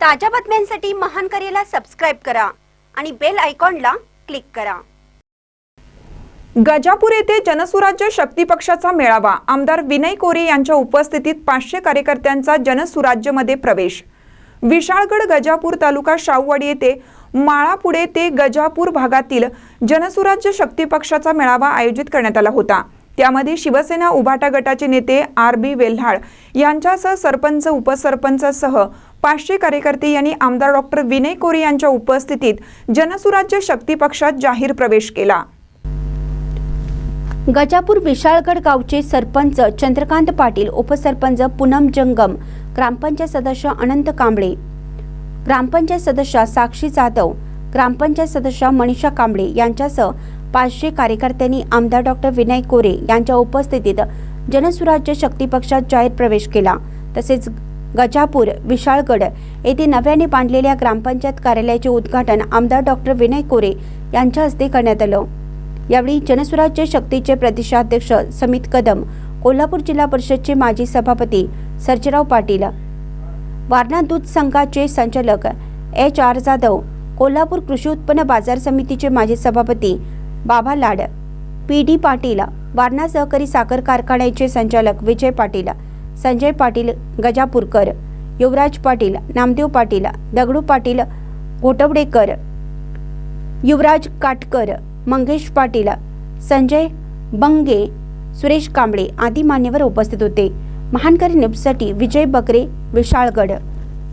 ताज्या बातम्यांसाठी महान करेला सबस्क्राईब करा आणि बेल आयकॉनला क्लिक करा. गजापूर येथे जनसुराज्य शक्ती पक्षाचा मेळावा. आमदार विनय कोरे यांच्या उपस्थितीत पाचशे कार्यकर्त्यांचा जनसुराज्यमध्ये प्रवेश. विशाळगड गजापूर तालुका शाहूवाडी येथे माळापुढे ते गजापूर भागातील जनसुराज्य शक्ती पक्षाचा मेळावा आयोजित करण्यात आला होता. त्यामध्ये शिवसेना उभाटा गटाचे नेते आर बी वेल्हाळ यांच्यासह सरपंच उपसरपंचासह पाचशे कार्यकर्ते यांनी आमदार डॉक्टर विनय कोरे यांच्या उपस्थितीत जनसुराज्य शक्ती पक्षात जाहीर प्रवेश केला. गजापूर विशाळगड गावचे सरपंच चंद्रकांत पाटील उपसरपंच पूनम जंगम ग्रामपंचायत सदस्य अनंत कांबळे ग्रामपंचायत सदस्या साक्षी जाधव ग्रामपंचायत सदस्या मनीषा कांबळे यांच्यासह पाचशे कार्यकर्त्यांनी आमदार डॉक्टर विनय कोरे यांच्या उपस्थितीत जनसुराज्य शक्ती पक्षात जाहीर प्रवेश केला. तसेच गजापूर विशाळगड येथे नव्याने बांधलेल्या ग्रामपंचायत कार्यालयाचे उद्घाटन आमदार डॉक्टर विनय कोरे यांच्या हस्ते करण्यात आलं. यावेळी जनसुराज्य शक्तीचे प्रदेशाध्यक्ष समित कदम कोल्हापूर जिल्हा परिषदचे माजी सभापती सर्जेराव पाटील वारणा दूध संघाचे संचालक एच. आर. जाधव कोल्हापूर कृषी उत्पन्न बाजार समितीचे माजी सभापती बाबा लाड पी. डी. पाटील वारणा सहकारी साखर कारखान्याचे संचालक विजय पाटील संजय पाटील गजापूरकर युवराज पाटील नामदेव पाटील दगडू पाटील घोटवडेकर युवराज काटकर मंगेश पाटील संजय बंगे सुरेश कांबळे आदी मान्यवर उपस्थित होते. महानकर न्यूजसाठी विजय बकरे विशाळगड.